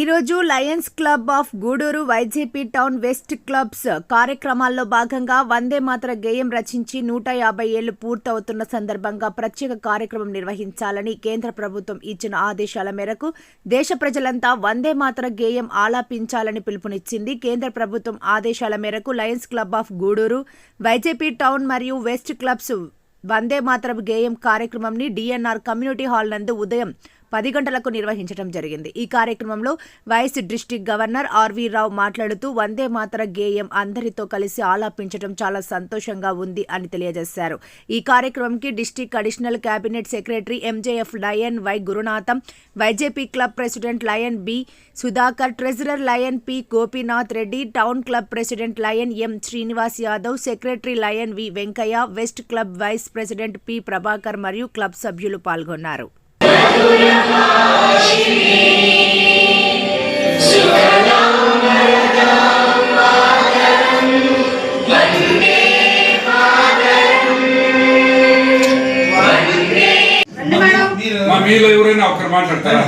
ఈరోజు Lions Club of Gudur YJP town west clubs కార్యక్రమాల్లో భాగంగా వందే మాత్ర గేయం రచించి నూట యాభై ఏళ్ళు పూర్తవుతున్న సందర్భంగా ప్రత్యేక కార్యక్రమం నిర్వహించాలని కేంద్ర ప్రభుత్వం ఇచ్చిన ఆదేశాల మేరకు దేశ ప్రజలంతా వందే మాత్ర గేయం ఆలాపించాలని పిలుపునిచ్చింది కేంద్ర ప్రభుత్వం ఆదేశాల మేరకు Lions Club of Gudur YJP town మరియు వెస్ట్ క్లబ్స్ వందే మాత్ర గేయం కార్యక్రమంని డిఎన్ఆర్ కమ్యూనిటీ హాల్ నందు ఉదయం పది గంటలకు నిర్వహించడం జరిగింది. ఈ కార్యక్రమంలో vice district governor R V మాట్లాడుతూ వందే మాతర గేయం అందరితో కలిసి ఆలాపించడం చాలా సంతోషంగా ఉంది అని తెలియజేశారు. ఈ కార్యక్రమంకి district additional cabinet secretary MJF lion Y Gurunatham YJP club president lion B Sudhakar treasurer lion P Gopinath Reddy town club president lion M Srinivas Yadav secretary lion V Venkaiah west club vice president P Prabhakar మరియు club సభ్యులు పాల్గొన్నారు. మీలో ఎవరైనా ఒకరు మాట్లాడతారా?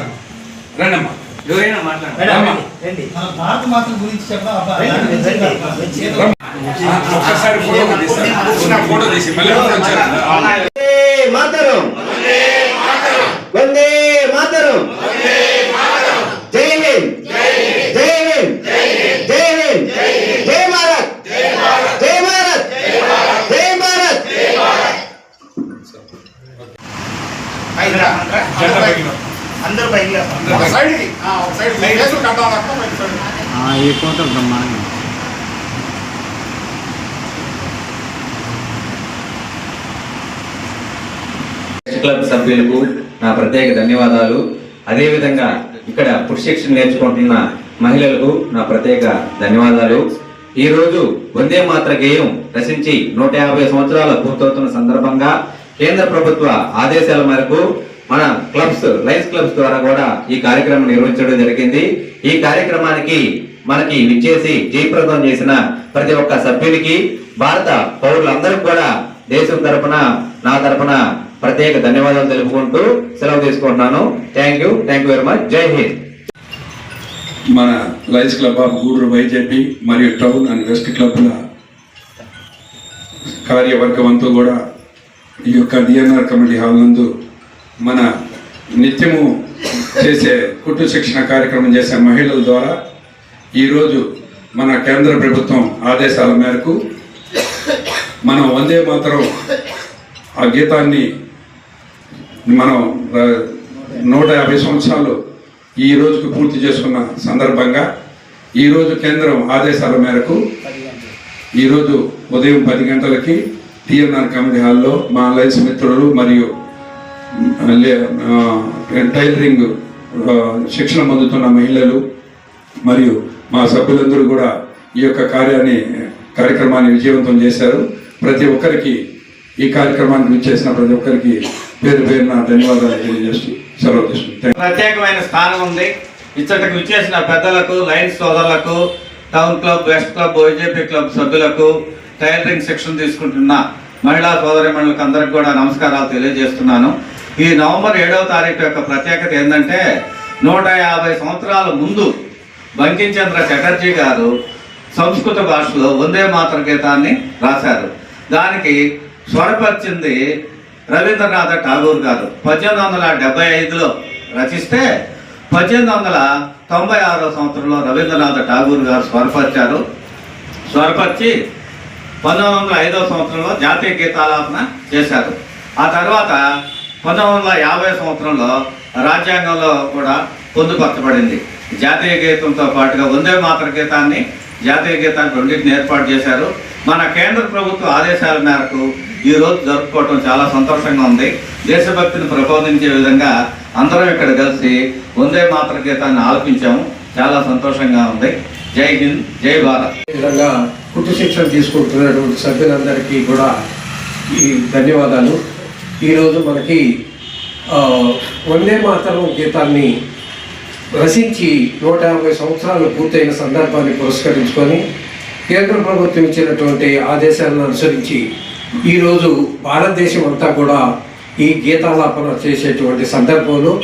రండమ్మా. ఎవరైనా మాట్లాడండి రమ్మా. రండి. మన భారత మాత గురించి చెప్పడం ఫోటో తీసి మళ్ళీ వచ్చారు వందే మాతరం వందే మాతరం జై హింద్ జై హింద్ జై హింద్ జై భారత్ జై భారత్ జై భారత్ పైకి రా, రా, జెండా అందరూ పైకి రా. అందరూ పైకి రా. ఒక సైడ్ ఆ, ఒక సైడ్ కేసులు కట్టాలి తప్ప పైకి సైడ్. ఈ క్లబ్ సభ్యులకు నా ప్రత్యేక ధన్యవాదాలు. అదేవిధంగా ఇక్కడ పురుష శిక్షణ నేర్చుకుంటున్న మహిళలకు నా ప్రత్యేక ధన్యవాదాలు. ఈ రోజు వందే మాత్ర గేయం రచించి నూట యాభై సంవత్సరాల పూర్తవుతున్న సందర్భంగా కేంద్ర ప్రభుత్వ ఆదేశాల మేరకు మన క్లబ్స్ లైన్స్ క్లబ్స్ ద్వారా కూడా ఈ కార్యక్రమం నిర్వహించడం జరిగింది. ఈ కార్యక్రమానికి మనకి విచ్చేసి జయప్రదం చేసిన ప్రతి ఒక్క సభ్యునికి భారత పౌరులందరికీ కూడా దేశం తరపున నా తరపున ప్రత్యేక ధన్యవాదాలు తెలుపుకుంటూ సెలవు తీసుకుంటున్నాను. Thank you thank you very much Jai Hind మన lines club of Gudur YJP మరియు టౌన్ అండ్ వెస్ట్ క్లబ్ల కార్యవర్గం అంతా కూడా ఈ యొక్క డిఎన్ఆర్ కమిటీ హాల్ నందు మన నిత్యము చేసే కుట్టు శిక్షణ కార్యక్రమం చేసే మహిళల ద్వారా ఈరోజు మన కేంద్ర ప్రభుత్వం ఆదేశాల మేరకు మనం వందే మాత్రం ఆ గీతాన్ని మనం నూట యాభై సంవత్సరాలు ఈ రోజుకు పూర్తి చేసుకున్న సందర్భంగా ఈరోజు కేంద్రం ఆదేశాల మేరకు ఈరోజు ఉదయం పది గంటలకి టిఎన్ఆర్ కమిటీ హాల్లో మా లైన్స్ మిత్రులు మరియు టైలరింగ్ శిక్షణ పొందుతున్న మహిళలు మరియు మా సభ్యులందరూ కూడా ఈ యొక్క కార్యాన్ని కార్యక్రమాన్ని విజయవంతం చేశారు. ప్రతి ఒక్కరికి ఈ కార్యక్రమానికి విచ్చేసిన ప్రతి ఒక్కరికి పేరు పేరున ధన్యవాదాలు తెలియజేస్తూ సెలవు తీసుకుంటాను ప్రత్యేకమైన స్థానం ఉంది. ఇచ్చటకు విచ్చేసిన పెద్దలకు లైన్స్ సోదరులకు town club west club YJP club సభ్యులకు టైలరింగ్ శిక్షణ తీసుకుంటున్న మహిళా సోదరి మహిళలకు అందరికి కూడా నమస్కారాలు తెలియజేస్తున్నాను. ఈ నవంబర్ ఏడవ తారీఖు యొక్క ప్రత్యేకత ఏంటంటే నూట యాభై సంవత్సరాల ముందు బంకించంద్ర చటర్జీ గారు సంస్కృత భాషలో వందే మాతృ గీతాన్ని రాశారు. దానికి స్వరపరిచింది రవీంద్రనాథ్ ఠాగూర్ గారు. పద్దెనిమిది వందల డెబ్బై ఐదులో రచిస్తే పద్దెనిమిది వందల తొంభై ఆరో సంవత్సరంలో రవీంద్రనాథ్ ఠాగూర్ గారు స్వరపరిచారు. స్వరపరిచి పంతొమ్మిది వందల ఐదో సంవత్సరంలో జాతీయ గీతాలాపన చేశారు. ఆ తర్వాత పంతొమ్మిది వందల యాభై సంవత్సరంలో రాజ్యాంగంలో కూడా పొందుపరచబడింది. జాతీయ గీతంతో పాటుగా వందే మాతర గీతాన్ని జాతీయ గీతాన్ని రెండింటిని ఏర్పాటు చేశారు. మన కేంద్ర ప్రభుత్వ ఆదేశాల మేరకు ఈ రోజు జరుపుకోవటం చాలా సంతోషంగా ఉంది. దేశభక్తిని ప్రబోధించే విధంగా అందరం ఇక్కడ కలిసి వందే మాతర గీతాన్ని ఆలపించాము. చాలా సంతోషంగా ఉంది. జై హింద్ జై భారత్. విధంగా కుట్టు శిక్షణ తీసుకుంటున్నటువంటి సభ్యులందరికీ కూడా ఈ ధన్యవాదాలు. ఈరోజు మనకి వందే మాతరం గీతాన్ని రచించి నూట యాభై సంవత్సరాలు పూర్తయిన సందర్భాన్ని పురస్కరించుకొని కేంద్ర ప్రభుత్వం ఇచ్చినటువంటి ఆదేశాలను అనుసరించి ఈరోజు భారతదేశం అంతా కూడా ఈ గీతాలాపన చేసేటువంటి సందర్భంలో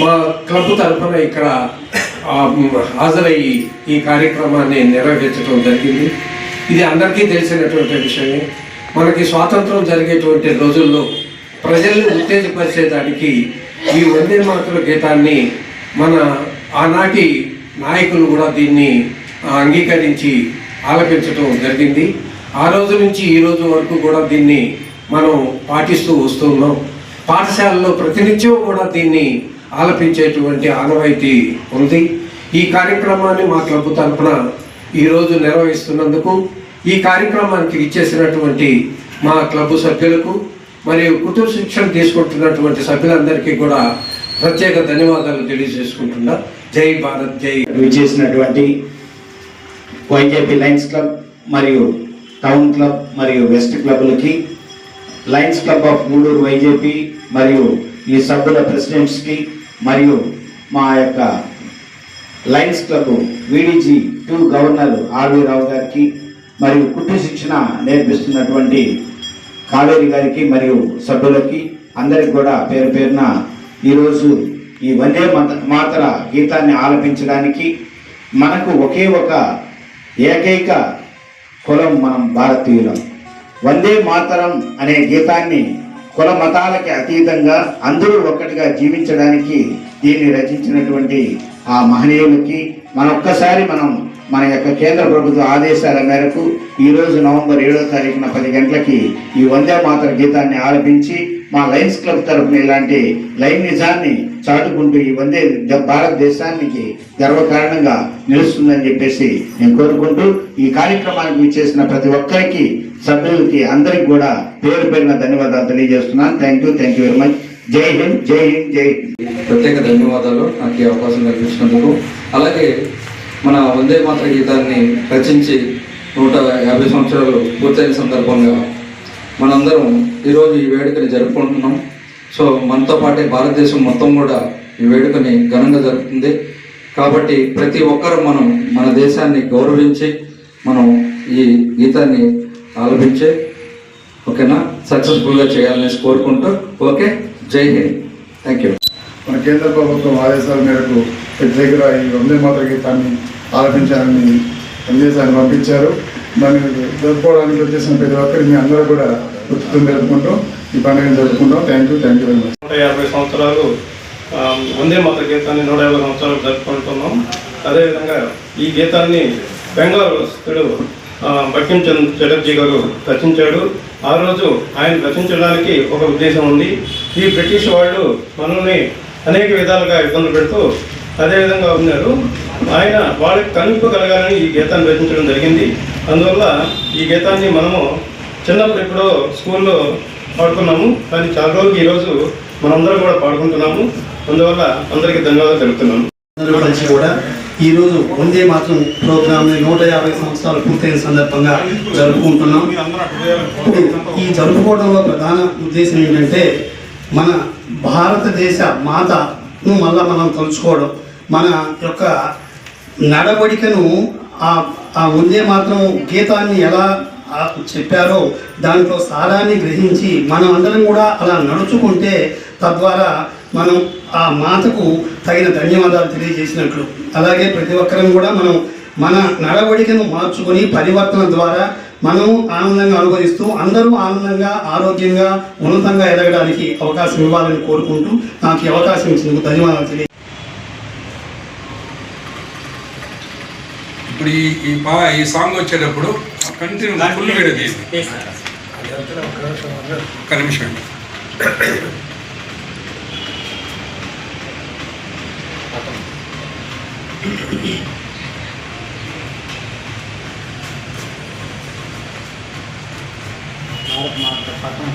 మా క్లబ్ తరఫున ఇక్కడ హాజరయ్యి ఈ కార్యక్రమాన్ని నిర్వహించడం జరిగింది. ఇది అందరికీ తెలిసినటువంటి విషయమే. మనకి స్వాతంత్రం జరిగేటువంటి రోజుల్లో ప్రజల్ని ఉత్తేజపరిచేదానికి ఈ వందే మాతృ గీతాన్ని మన ఆనాటి నాయకులు కూడా దీన్ని అంగీకరించి ఆలపించడం జరిగింది. ఆ రోజు నుంచి ఈ రోజు వరకు కూడా దీన్ని మనం పాటిస్తూ వస్తున్నాం. పాఠశాలలో ప్రతినిత్యం కూడా దీన్ని ఆలపించేటువంటి ఆనవాయితీ ఉంది. ఈ కార్యక్రమాన్ని మా క్లబ్ తరఫున ఈరోజు నిర్వహిస్తున్నందుకు ఈ కార్యక్రమానికి ఇచ్చేసినటువంటి మా క్లబ్ సభ్యులకు మరియు కుటుంబ శిక్షణ తీసుకుంటున్నటువంటి సభ్యులందరికీ కూడా ప్రత్యేక ధన్యవాదాలు తెలియజేసుకుంటున్నా. జై భారత్ జై చేసినటువంటి వైజేపీ లయన్స్ క్లబ్ మరియు టౌన్ క్లబ్ మరియు west క్లబ్లకి Lions Club of Gudur YJP మరియు ఈ సభ్యుల ప్రెసిడెంట్స్కి మరియు మా యొక్క Lions Club VDG two governor R V గారికి మరియు కుటుంబ శిక్షణ నేర్పిస్తున్నటువంటి కావేరి గారికి మరియు సభ్యులకి అందరికి కూడా పేరు పేరున ఈరోజు ఈ వందే మాతర గీతాన్ని ఆలపించడానికి మనకు ఒకే ఒక ఏకైక కులం మనం భారతీయులం. వందే మాతరం అనే గీతాన్ని కుల మతాలకి అతీతంగా అందరూ ఒక్కటిగా జీవించడానికి దీన్ని రచించినటువంటి ఆ మహనీయులకి మన ఒక్కసారి మనం మన యొక్క కేంద్ర ప్రభుత్వ ఆదేశాల మేరకు ఈరోజు నవంబర్ ఏడో తారీఖున పది గంటలకి ఈ వందే మాతర గీతాన్ని ఆలపించి మా లయన్స్ క్లబ్ తరఫున ఇలాంటి లైన్ నిజాన్ని చాటుకుంటూ ఈ వందే జ- భారతదేశానికి గర్వకారణంగా నిలుస్తుందని చెప్పేసి నేను కోరుకుంటూ ఈ కార్యక్రమానికి విచ్చేసిన ప్రతి ఒక్కరికి సభ్యులకి అందరికి కూడా పేరు పేరున ధన్యవాదాలు తెలియజేస్తున్నాను. Thank you thank you very much Jai Hind Jai Hind జై హింద్. ప్రత్యేక ధన్యవాదాలు. నాకు ఈ అవకాశం కల్పించినందుకు. అలాగే మన వందే మాత్ర గీతాన్ని రచించి నూట యాభై సంవత్సరాలు పూర్తయిన సందర్భంగా మనందరం ఈరోజు ఈ వేడుకని జరుపుకుంటున్నాం. సో మనతో పాటే భారతదేశం మొత్తం కూడా ఈ వేడుకని ఘనంగా జరుపుతుంది. కాబట్టి ప్రతి ఒక్కరూ మనం మన దేశాన్ని గౌరవించి మనం ఈ గీతాన్ని ఆలపించే ఓకేనా? సక్సెస్ఫుల్గా చేయాలని కోరుకుంటూ ఓకే? జై హింద్. Thank you. మన కేంద్ర ప్రభుత్వం ఆదేశాల మేరకు ప్రత్యేకంగా ఈ వందే మాతర గీతాన్ని ఆలపించాలని సందేశాన్ని పంపించారు. దాన్ని జరుపుకోవడానికి వచ్చేసిన ప్రతి ఒక్కరికి మీ అందరూ కూడా గుర్తుతో జరుపుకుంటూ ఈ పండుగను జరుపుకుంటాం. Thank you thank you very much నూట యాభై సంవత్సరాలు వందే మాత గీతాన్ని నూట యాభై సంవత్సరాలు జరుపుకుంటున్నాం. అదేవిధంగా ఈ గీతాన్ని బెంగాల్ స్థుడు చటర్జీ గారు రచించాడు. ఆ రోజు ఆయన రచించడానికి ఒక ఉద్దేశం ఉంది. ఈ బ్రిటిష్ వాళ్ళు మనల్ని అనేక విధాలుగా ఇబ్బందులు పెడుతూ అదేవిధంగా ఉన్నారు. ఆయన వాళ్ళకి కనుపు కలగాలని ఈ గీతాన్ని రచించడం జరిగింది. అందువల్ల ఈ గీతాన్ని మనము చిన్నప్పుడు ఎప్పుడో స్కూల్లో పాడుకున్నాము. కానీ చాలా రోజులు ఈరోజు మనందరం కూడా పాడుకుంటున్నాము. అందువల్ల అందరికీ ధన్యవాదాలు తెలుపుతున్నాము అందరూ కలిసి కూడా ఈరోజు వందే మాత్రం ప్రోగ్రామ్ నూట యాభై సంవత్సరాలు పూర్తయిన సందర్భంగా జరుపుకుంటున్నాం. ఇప్పుడు ఈ జరుపుకోవడంలో ప్రధాన ఉద్దేశం ఏంటంటే మన భారతదేశ మాతను మళ్ళా మనం తలుచుకోవడం. మన యొక్క నడవడికను ఆ ఆ మాత్రం గీతాన్ని ఎలా చెప్పారో దాంట్లో సారాన్ని గ్రహించి మనం అందరం కూడా అలా నడుచుకుంటే తద్వారా మనం ఆ మాతకు తగిన ధన్యవాదాలు తెలియజేసినట్లు. అలాగే ప్రతి ఒక్కరం కూడా మనం మన నడవడికను మార్చుకొని పరివర్తన ద్వారా మనం ఆనందంగా అనుభవిస్తూ అందరూ ఆనందంగా ఆరోగ్యంగా ఉన్నతంగా ఎదగడానికి అవకాశం ఇవ్వాలని కోరుకుంటూ నాకు ఈ అవకాశం ఇచ్చినందుకు ధన్యవాదాలు తెలియ ఇప్పుడు ఈ ఈ పా ఈ సాంగ్ వచ్చేటప్పుడు కంటిన్యూ ఫుల్ వీడియో తీసి ఒక్క నిమిషం అండి. పథకం